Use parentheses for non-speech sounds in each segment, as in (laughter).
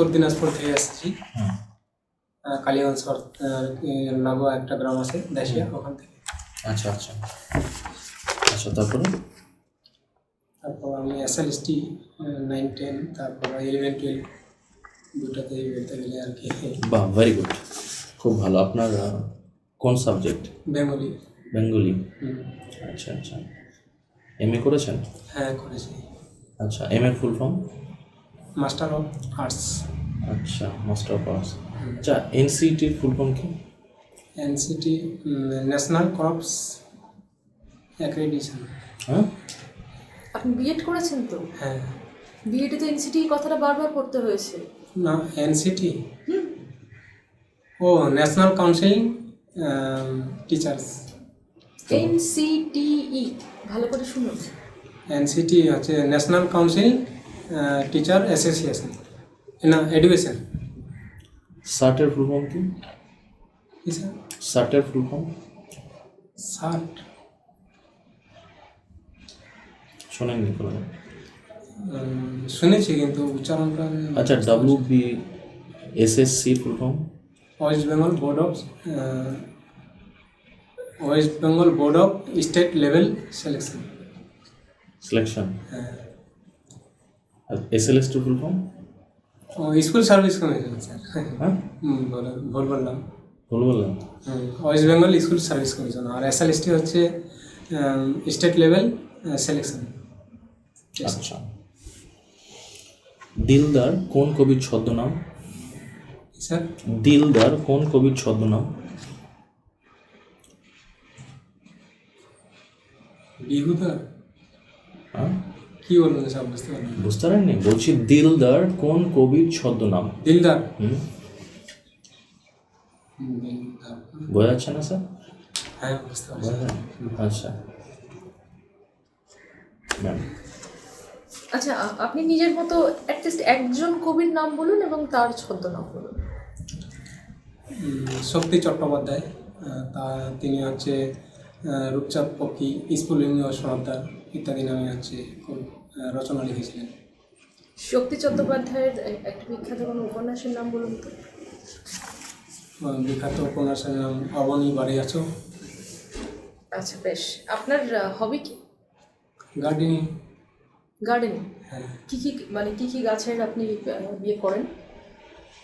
উত্তর দিনাজপুর থেকে এসেছি। কালীগঞ্জ লাগোয়া একটা গ্রাম আছে দেশিয়া ওখান থেকে। আচ্ছা আচ্ছা। আচ্ছা তারপরে? তারপর আমি এসএলএসটি নাইন টেন তারপর ইলেভেন টুয়েলভ দুটাতেই বলতে গেলে আর কি। বাহ ভেরি গুড খুব ভালো। আপনার কোন সাবজেক্ট? বেঙ্গলি। বেঙ্গলি। আচ্ছা আচ্ছা। এম এ করেছেন? হ্যাঁ করেছি। আচ্ছা এম এর full form master of arts আচ্ছা মাস্টার অফ আর্টস আচ্ছা এনসিটির ফুল ফর্ম কি? এনসিটি ন্যাশনাল ক্রপস অ্যাক্রেডিশন হ্যাঁ? আপনি বিএড করেছেন তো? হ্যাঁ। বিএডে তো এনসিটি কথাটা বারবার পড়তে হয়েছে। না এনসিটি ও ন্যাশনাল কাউন্সিলিং টিচার্স এনসিটিই ভালো করে শুনুন। এনসিটি হচ্ছে ন্যাশনাল কাউন্সিল টিচার অ্যাসোসিয়েশন না এডুকেশন সার্টের ফুল ফর্ম কি স্যার সার্টের ফুল ফর্ম ষাট শোনেননি কোনো শুনেছি কিন্তু উচ্চারণটা আচ্ছা W B S S C full form West Bengal board of West Bengal board of state level selection selection হ্যাঁ S L S T full form ও স্কুল সার্ভিস কমিশন স্যার। হ্যাঁ? ভুল বললাম ভুল বললাম। West Bengal school service commission আর SLST হচ্ছে state level selection আচ্ছা। দিলদার কোন কবির ছদ্মনাম? স্যার? দিলদার কোন কবির ছদ্মনাম? বিহুদা হ্যাঁ? কি বলবেন স্যার বুঝতে পারলাম না। বুঝতে পারেননি? বলছি দিলদার কোন কবির ছদ্মনাম? দিলদার। হুম। বোঝা যাচ্ছে না স্যার? হ্যাঁ বুঝতে পারছি। আচ্ছা। ম্যাম। আচ্ছা আপনি নিজের মতো অ্যাটলিস্ট একজন কবির নাম বলুন এবং তার ছদ্মনাম বলুন। শক্তি চট্টোপাধ্যায় তা তিনি হচ্ছে রূপচাঁদ পক্ষী স্ফুলিঙ্গ সর্দার ইত্যাদি নামে হচ্ছে আহ, রচনা লিখেছিলেন। শক্তি চট্টোপাধ্যায়ের একটা বিখ্যাত কোনো উপন্যাসের নাম বলুন তো? বিখ্যাত উপন্যাসের নাম অবনী বাড়ি আছো। আচ্ছা বেশ। আপনার হবি কি? গার্ডেনিং গার্ডেনিং হ্যাঁ। কি কি মানে কি কি গাছের আপনি বিয়ে করেন?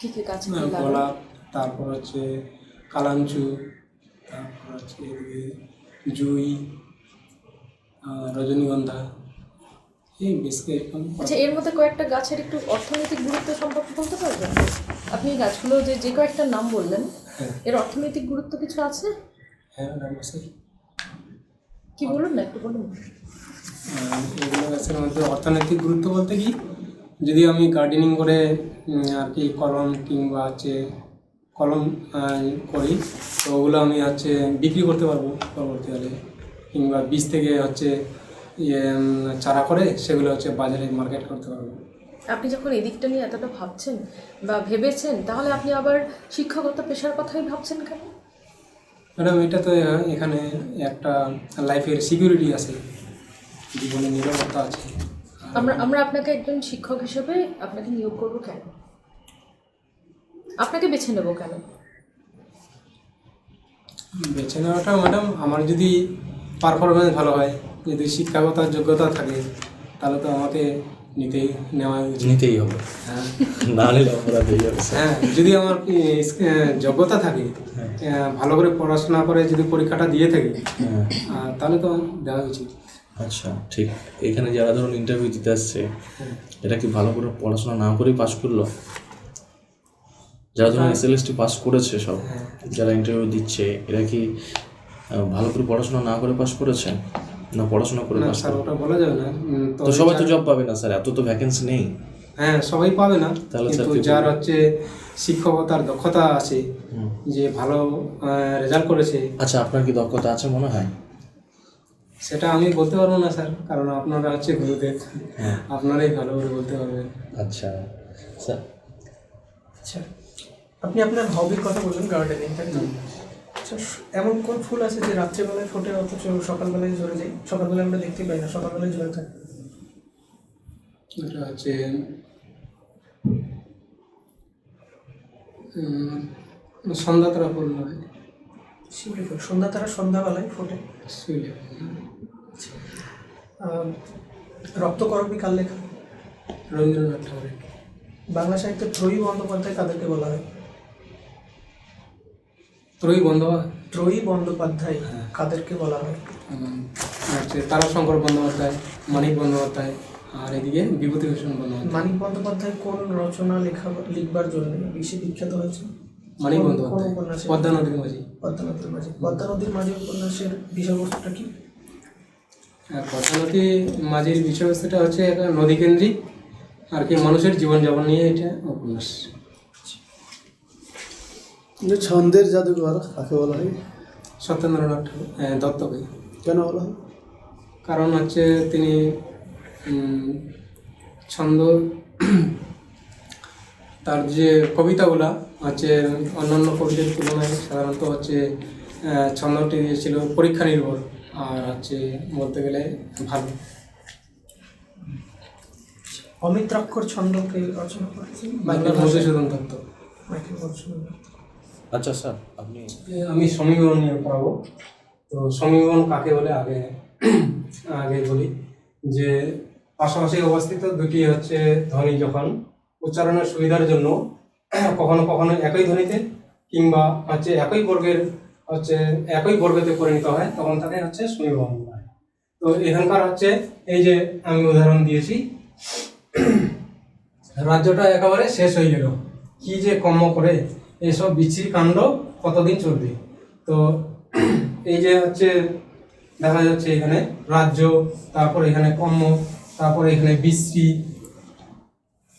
কি কি গাছ গোলাপ তারপর হচ্ছে কালাঞ্চু তারপর হচ্ছে জুই রজনীগন্ধা। আচ্ছা এর মধ্যে কয়েকটা গাছের একটু অর্থনৈতিক গুরুত্ব সম্পর্কে বলতে পারবেন? আপনি গাছগুলো যে যে কয়েকটা নাম বললেন হ্যাঁ। এর অর্থনৈতিক গুরুত্ব কিছু আছে? হ্যাঁ কি বলুন না একটু বলুন। এগুলো গাছের মধ্যে অর্থনৈতিক গুরুত্ব বলতে কি? যদি আমি গার্ডেনিং করে আর কি কলম কিংবা হচ্ছে কলম করি তো ওগুলো আমি হচ্ছে বিক্রি করতে পারব পরবর্তীকালে। কিংবা বীজ থেকে হচ্ছে ইয়ে চারা করে সেগুলো হচ্ছে বাজারে মার্কেট করতে পারব। আপনি যখন এদিকটা নিয়ে এতটা ভাবছেন বা ভেবেছেন তাহলে আপনি আবার শিক্ষকতা পেশার কথাই ভাবছেন কেন? ম্যাডাম এটা তো এখানে একটা লাইফের সিকিউরিটি আছে। জীবনে নিরাপত্তা আছে। আমরা আমরা আপনাকে একজন শিক্ষক হিসেবে আপনাকে নিয়োগ করব কেন? আপনাকে বেছে নেব কেন? বেছে নেওয়াটা ম্যাডাম আমার যদি পারফরমেন্স ভালো হয় যদি শিক্ষাগত যোগ্যতা থাকে তাহলে তো আমাকে নিতেই নেওয়া উচিত। নিতেই হবে। হ্যাঁ। না নিলে হয়ে হ্যাঁ যদি আমার কি, যোগ্যতা থাকে আহ, ভালো করে পড়াশোনা করে যদি পরীক্ষাটা দিয়ে থাকি হ্যাঁ। তাহলে তো দেওয়া উচিত। আচ্ছা ঠিক। এখানে যারা ধরুন ইন্টারভিউ দিতে আসছে হ্যাঁ। এটা কি ভালো করে পড়াশোনা না করেই পাশ করল? যারা ধরুন S L S T pass করেছে সব হ্যাঁ। যারা ইন্টারভিউ দিচ্ছে এরা কি ভালো করে পড়াশোনা না করে পাস করেছে? না পড়াশোনা করে না স্যার ওটা বলা যাবে না। তো সবাই তো জব পাবে না স্যার এত তো ভ্যাকেন্সি নেই। হ্যাঁ সবাই পাবে না। তাহলে স্যার কিন্তু যার হচ্ছে শিক্ষকতার দক্ষতা আছে যে ভালো রেজাল্ট করেছে। আচ্ছা আপনার কি দক্ষতা আছে মনে হয়? সেটা আমি বলতে পারব না স্যার কারণ আপনারা হচ্ছে গুরুদেব। হ্যাঁ। আপনারাই ভালো করে বলতে পারবেন। আচ্ছা স্যার। আচ্ছা। আপনি আপনার হবির কথা বললেন গার্ডেনিং তাই এমন কোন ফুল আছে যে রাত্রেবেলায় ফোটে অথচ সকালবেলায় ঝরে যায়? সকালবেলায় আমরা দেখতে পাই না সকালবেলায় ঝরে থাকে। এটা হচ্ছে সন্ধ্যা তারা ফুল লাগে শিউলি ফুল সন্ধ্যা তারা সন্ধ্যাবেলায় ফোটে। শিউলি আহ, রক্তকরবী কার লেখা? রবীন্দ্রনাথ ঠাকুরের। বাংলা সাহিত্যের ত্রয়ী বন্দ্যোপাধ্যায় তাদেরকে বলা হয়? ত্রয়ী বন্দ্যোপাধ্যায় ত্রয়ী বন্দ্যোপাধ্যায় কাদেরকে বলা হয়। হচ্ছে তারাশঙ্কর বন্দ্যোপাধ্যায় মানিক বন্দ্যোপাধ্যায় আর এদিকে বিভূতিভূষণ বন্দ্যোপাধ্যায়। মানিক বন্দ্যোপাধ্যায় কোন রচনা লেখা লিখবার জন্য বেশি বিখ্যাত হয়েছে? মানিক বন্দ্যোপাধ্যায় পদ্মা নদীর মাঝি। পদ্মা নদীর মাঝে। পদ্মা নদীর মাঝে উপন্যাসের বিষয়বস্তুটা কি? আর পদ্মা নদী মাঝির বিষয়বস্তুটা হচ্ছে একটা নদীকেন্দ্রিক আর কি মানুষের জীবনযাপন নিয়ে এটা উপন্যাস। ছন্দের জাদুঘর কাকে বলা হয়? সত্যেন্দ্রনাথ দত্তকে। কেন বলা হয়? কারণ হচ্ছে তিনি ছন্দ তার যে কবিতাগুলা হচ্ছে অন্যান্য কবিতার তুলনায় সাধারণত হচ্ছে ছন্দটি ছিল পরীক্ষা নির্ভর আর হচ্ছে বলতে গেলে ভালো। অমিত্রাক্ষর ছন্দকে রচনা করেছেন? মধুসূদন দত্ত। মাইকেল মধুসূদন দত্ত। আচ্ছা স্যার, আপনি আমি সমীকরণ নিয়ে পড়াবো। তো সমীকরণ কাকে বলে? আগে আগে বলি যে পাশাপাশি অবস্থিত দুটি হচ্ছে ধ্বনি যখন উচ্চারণের সুবিধার জন্য কখনো কখনো একই ধ্বনিতে কিংবা হচ্ছে একই বর্গের হচ্ছে একই বর্গতে পরিণত হয়, তখন তাকে হচ্ছে সমীকরণ হয়। তো এখানকার হচ্ছে এই যে আমি উদাহরণ দিয়েছি, রাজ্যটা একেবারে শেষ হয়ে গেল। কি যে কর্ম করে এইসব বিচ্ছিরি কাণ্ড কতদিন চলবে? তো (clears throat) এই যে হচ্ছে দেখা যাচ্ছে এখানে রাজ্য তারপর এখানে কর্ম তারপর এখানে বিশ্রী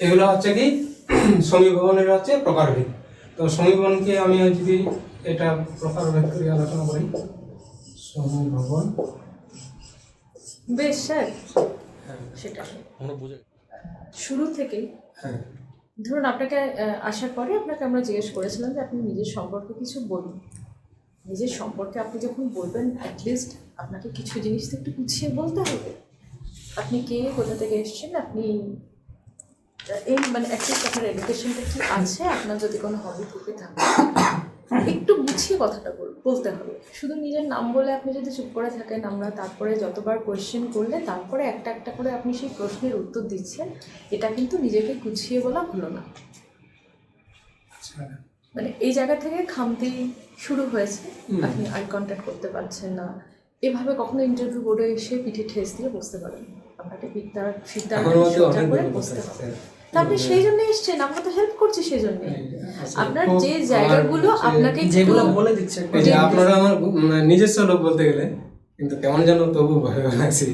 এগুলো হচ্ছে কি (clears throat) সমীকরণের হচ্ছে প্রকারভেদ। তো সমীকরণকে আমি যদি এটা প্রকারভেদ করে আলোচনা করি। সমীকরণ বেশ স্যার। সেটা আমরা বুঝে শুরু থেকেই হ্যাঁ। ধরুন আপনাকে আসার পরে আপনাকে আমরা জিজ্ঞেস করেছিলাম যে আপনি নিজের সম্পর্কে কিছু বলুন। নিজের সম্পর্কে আপনি যখন বলবেন অ্যাটলিস্ট আপনাকে কিছু জিনিস তো একটু গুছিয়ে বলতে হবে। আপনি কে, কোথা থেকে এসেছেন, আপনি এই মানে অ্যাটলিস্ট আপনার এডুকেশনটা কি আছে? আপনার যদি কোনো হবি থেকে থাকে একটু গুছিয়ে কথাটা বল- বলতে হবে। শুধু নিজের নাম বলে আপনি যদি চুপ করে থাকেন আমরা তারপরে যতবার কোয়েশ্চেন করলে তারপরে একটা একটা করে আপনি সেই প্রশ্নের উত্তর দিচ্ছেন এটা কিন্তু নিজেকে গুছিয়ে বলা হলো না। আচ্ছা। মানে এই জায়গা থেকে খামতি শুরু হয়েছে। আপনি আই কন্ট্যাক্ট করতে পারছেন না। এভাবে কখনো ইন্টারভিউ বোর্ডে এসে পিঠে ঠেস দিয়ে বসতে পারেন। আপনাকে অনেক করে বসতে হবে। তা আপনি সেই জন্য এসছেন আমরা তো হেল্প করছি সেই জন্য। আচ্ছা, আপনার যে জায়গাগুলো আপনাকে যেগুলো বলে দিচ্ছে যে আপনারা আমার উম, নিজস্ব লোক বলতে গেলে কিন্তু কেমন যেন তবু ভয় লাগছে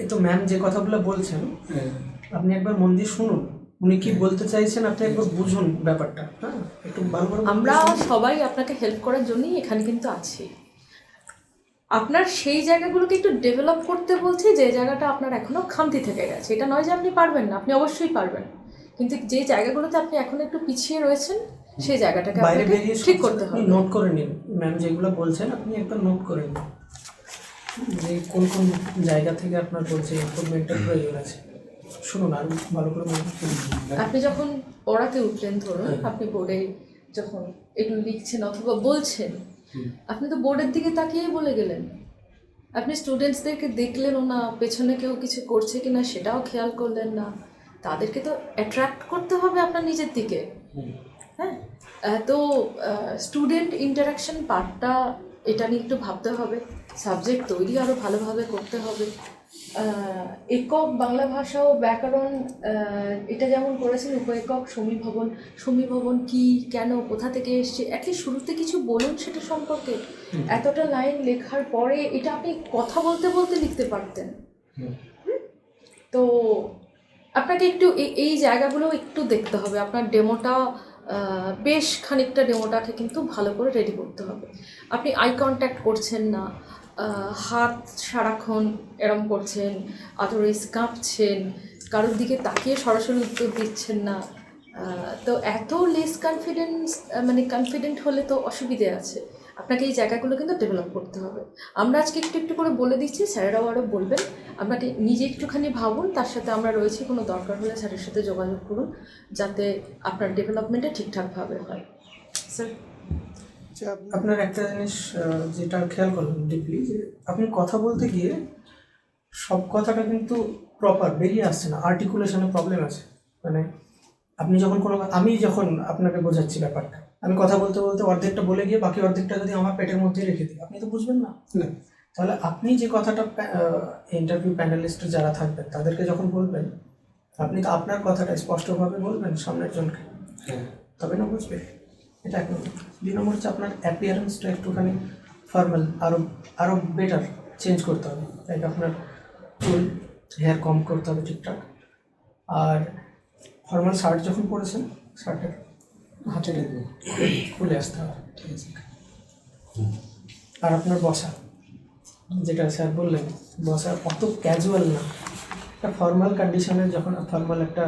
এই তো ম্যাম যে কথাগুলো বলছেন হ্যাঁ। আপনি একবার মন দিয়ে শুনুন উনি কি বলতে চাইছেন আপনি একবার বুঝুন ব্যাপারটা হ্যাঁ? একটু ভালো করে আমরা সবাই আপনাকে হেল্প করার জন্যই এখানে কিন্তু আছি। আপনার সেই জায়গাগুলোকে একটু ডেভেলপ করতে বলছি যে জায়গাটা আপনার এখনও খামতি থেকে গেছে। এটা নয় যে আপনি পারবেন না আপনি অবশ্যই পারবেন। কিন্তু যে জায়গাগুলোতে আপনি এখন একটু পিছিয়ে রয়েছেন সেই জায়গাটাকে বাইরে বেরিয়ে ঠিক করতে হবে। নোট করে নিন। ম্যাম যেগুলো বলছেন আপনি একবার নোট করে নিন। যে কোন কোন জায়গা থেকে আপনার বলছে ইম্প্রুভমেন্টের প্রয়োজন আছে। শুনুন আর ভালো করে। আপনি যখন পড়াতে উঠলেন ধরুন আপনি বোর্ডে যখন এগুলো লিখছেন অথবা বলছেন আপনি তো বোর্ডের দিকে তাকিয়েই বলে গেলেন। আপনি স্টুডেন্টসদেরকে দেখলেনও না পেছনে কেউ কিছু করছে কিনা সেটাও খেয়াল করলেন না। তাদেরকে তো অ্যাট্রাক্ট করতে হবে আপনার নিজের দিকে। হ্যাঁ? তো স্টুডেন্ট ইন্টারাকশন পার্টটা এটা নিয়ে একটু ভাবতে হবে। সাবজেক্ট তৈরি আরও ভালোভাবে করতে হবে। একক বাংলা ভাষা ও ব্যাকরণ এটা যেমন করেছেন উপএকক সমীভবন সমীভবন কি কেন কোথা থেকে এসছে? অ্যাটলিস্ট শুরুতে কিছু বলুন সেটা সম্পর্কে। এতটা লাইন লেখার পরে এটা আপনি কথা বলতে বলতে লিখতে পারতেন। তো আপনাকে একটু এই জায়গাগুলো একটু দেখতে হবে। আপনার ডেমোটা বেশ খানিকটা ডেমোটাকে কিন্তু ভালো করে রেডি করতে হবে। আপনি আই কন্ট্যাক্ট করছেন না হাত সারাক্ষণ এরম করছেন আদরওয়াইজ কাঁপছেন, কারোর দিকে তাকিয়ে সরাসরি উত্তর দিচ্ছেন না তো এত লেস কনফিডেন্স মানে কনফিডেন্ট হলে তো অসুবিধে আছে। আপনাকে এই জায়গাগুলো কিন্তু ডেভেলপ করতে হবে। আমরা আজকে একটু একটু করে বলে দিচ্ছি, স্যারেরাও আরও বলবেন। আপনাকে নিজে একটুখানি ভাবুন, তার সাথে আমরা রয়েছি, কোনো দরকার হলে স্যারের সাথে যোগাযোগ করুন, যাতে আপনার ডেভেলপমেন্টে ঠিকঠাকভাবে হয়। স্যার? আচ্ছা আপনার একটা জিনিস যেটা খেয়াল করলাম ডিপলি যে আপনি কথা বলতে গিয়ে সব কথাটা কিন্তু প্রপার বেরিয়ে আসছে না আর্টিকুলেশনে প্রবলেম আছে। মানে আপনি যখন কোনো, আমি যখন আপনাকে বোঝাচ্ছি ব্যাপারটা আমি কথা বলতে বলতে অর্ধেকটা বলে গিয়ে বাকি অর্ধেকটা যদি আমার পেটের মধ্যে রেখে দিই আপনি তো বুঝবেন না। না। তাহলে আপনি যে কথাটা ইন্টারভিউ প্যানেলিস্ট যারা থাকবেন তাদেরকে যখন বলবেন আপনি তো আপনার কথাটা স্পষ্টভাবে বলবেন সামনের জনকে। হ্যাঁ। তবে না বুঝবে। এটা এক নম্বর। দুই নম্বর হচ্ছে আপনার অ্যাপিয়ারেন্সটা একটুখানি ফর্মাল আরও আরও বেটার চেঞ্জ করতে হবে। লাইক আপনার চুল হেয়ার কম করতে হবে ঠিকঠাক। আর ফর্মাল শার্ট যখন পরেছেন শার্টের হাতে দেখব খুলে আসতে হবে ঠিক আছে? আর আপনার বসা যেটা স্যার বললেন বসা অত ক্যাজুয়াল না। একটা ফর্মাল কন্ডিশনে যখন ফর্মাল একটা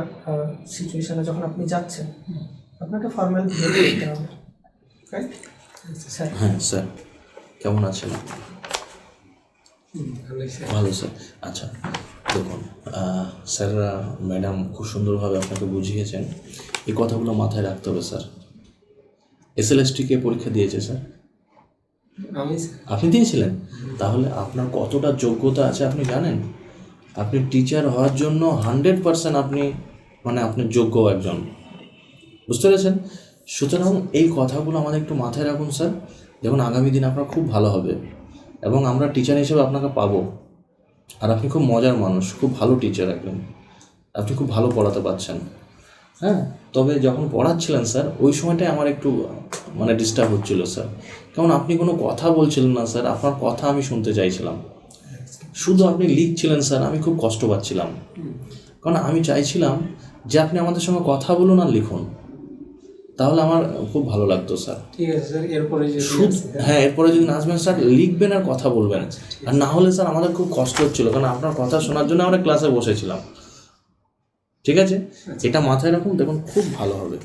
সিচুয়েশনে যখন আপনি যাচ্ছেন আপনাকে ফর্মাল বিহেভ করতে হবে। Right sir? হ্যাঁ স্যার। কেমন আছেন? হুম, ভালোই স্যার। ভালো স্যার। আচ্ছা দেখুন স্যাররা ম্যাডাম খুব সুন্দরভাবে আপনাকে বুঝিয়েছেন। এই কথাগুলো মাথায় রাখতে হবে স্যার। এসএলএসটিকে পরীক্ষা দিয়েছে স্যার। আপনি দিয়েছিলেন? তাহলে আপনার কতটা যোগ্যতা আছে আপনি জানেন? আপনি টিচার হওয়ার জন্য হান্ড্রেড পারসেন্ট আপনি মানে আপনি যোগ্য একজন। বুঝতে পেরেছেন? সুতরাং এই কথাগুলো আমাদের একটু মাথায় রাখুন স্যার। দেখুন আগামী দিন আপনার খুব ভালো হবে। এবং আমরা টিচার হিসেবে আপনাকে পাবো। আর আপনি খুব মজার মানুষ খুব ভালো টিচার একদম আপনি খুব ভালো পড়াতে পারছেন। হ্যাঁ তবে যখন পড়াচ্ছিলেন স্যার ওই সময়টাই আমার একটু মানে ডিস্টার্ব হচ্ছিল স্যার কারণ আপনি কোনো কথা বলছিলেন না স্যার আপনার কথা আমি শুনতে চাইছিলাম। শুধু আপনি লিখছিলেন স্যার আমি খুব কষ্ট পাচ্ছিলাম। কারণ আমি চাইছিলাম যে আপনি আমাদের সঙ্গে কথা বলুন আর লিখুন। তাহলে আমার খুব ভালো লাগতো স্যার। ঠিক আছে স্যার এরপরে যদি হ্যাঁ। এরপরে যদি আসবেন স্যার লিখবেন আর কথা বলবেন। আর না হলে স্যার আমাদের খুব কষ্ট হচ্ছিল কারণ আপনার কথা শোনার জন্য আমরা ক্লাসে বসেছিলাম। ঠিক আছে? এটা মাথায় রাখুন দেখুন খুব ভালো হবে।